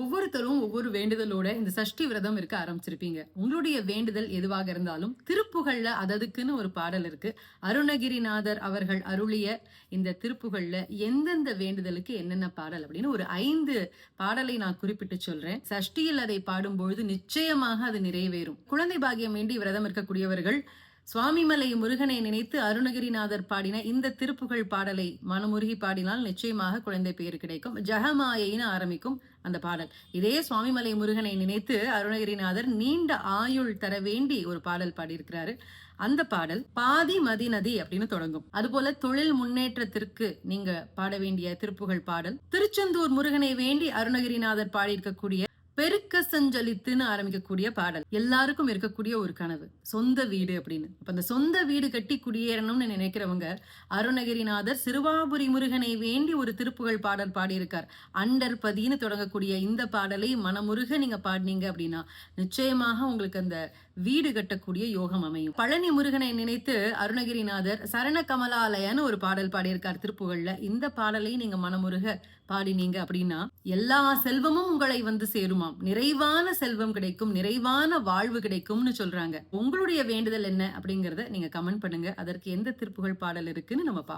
ஒவ்வொருத்தரும் ஒவ்வொரு வேண்டுதலோட இந்த சஷ்டி விரதம் இருக்க ஆரம்பிச்சிருப்பீங்க. உங்களுடைய வேண்டுதல் எதுவாக இருந்தாலும் திருப்புகள்ல அததுக்குன்னு ஒரு பாடல் இருக்கு. அருணகிரிநாதர் அவர்கள் அருளிய இந்த திருப்புகள்ல எந்தெந்த வேண்டுதலுக்கு என்னென்ன பாடல் அப்படின்னு ஒரு ஐந்து பாடலை நான் குறிப்பிட்டு சொல்றேன். சஷ்டியில் அதை பாடும்பொழுது நிச்சயமாக அது நிறைவேறும். குழந்தை பாகியம் வேண்டி விரதம் இருக்கக்கூடியவர்கள் சுவாமிமலை முருகனை நினைத்து அருணகிரிநாதர் பாடின இந்த திருப்புகழ் பாடலை மனமுருகி பாடினால் நிச்சயமாக குழந்தை பேர் கிடைக்கும். ஜெகமாயைன்னு ஆரம்பிக்கும் அந்த பாடல். இதே சுவாமிமலை முருகனை நினைத்து அருணகிரிநாதர் நீண்ட ஆயுள் தர வேண்டி ஒரு பாடல் பாடியிருக்கிறாரு. அந்த பாடல் பாதி மதி நதி அப்படின்னு தொடங்கும். அதுபோல தொழில் முன்னேற்றத்திற்கு நீங்க பாட வேண்டிய திருப்புகழ் பாடல் திருச்செந்தூர் முருகனை வேண்டி அருணகிரிநாதர் பாடியிருக்கக்கூடிய பெருக்க சஞ்சலித்துன்னு ஆரம்பிக்கக்கூடிய பாடல். எல்லாருக்கும் இருக்கக்கூடிய ஒரு கனவு. சொந்த வீடு அப்படின்னு. அப்ப அந்த சொந்த வீடு கட்டி குடியேறணும்னு நினைக்கிறவங்க அருணகிரிநாதர் சிறுவாபுரி முருகனை வேண்டி ஒரு திருப்புகழ் பாடல் பாடியிருக்கார். அண்டர்பதின்னு தொடங்கக்கூடிய இந்த பாடலை மனமுருக நீங்க பாடினீங்க அப்படின்னா நிச்சயமாக உங்களுக்கு அந்த வீடு கட்டக்கூடிய யோகம் அமையும். பழனி முருகனை நினைத்து அருணகிரிநாதர் சரண கமலாலயன்னு ஒரு பாடல் பாடியிருக்கார் திருப்புகழ்ல. இந்த பாடலை நீங்க மனமுருக பாடினீங்க அப்படின்னா எல்லா செல்வமும் உங்களை வந்து சேருமாம் நிறைவான செல்வம் கிடைக்கும் நிறைவான வாழ்வு கிடைக்கும்னு சொல்றாங்க. உங்களுடைய வேண்டுதல் என்ன அப்படிங்கறத நீங்க கமெண்ட் பண்ணுங்க. அதற்கு எந்த திருப்புகழ் பாடல் இருக்குன்னு நம்ம பார்ப்போம்.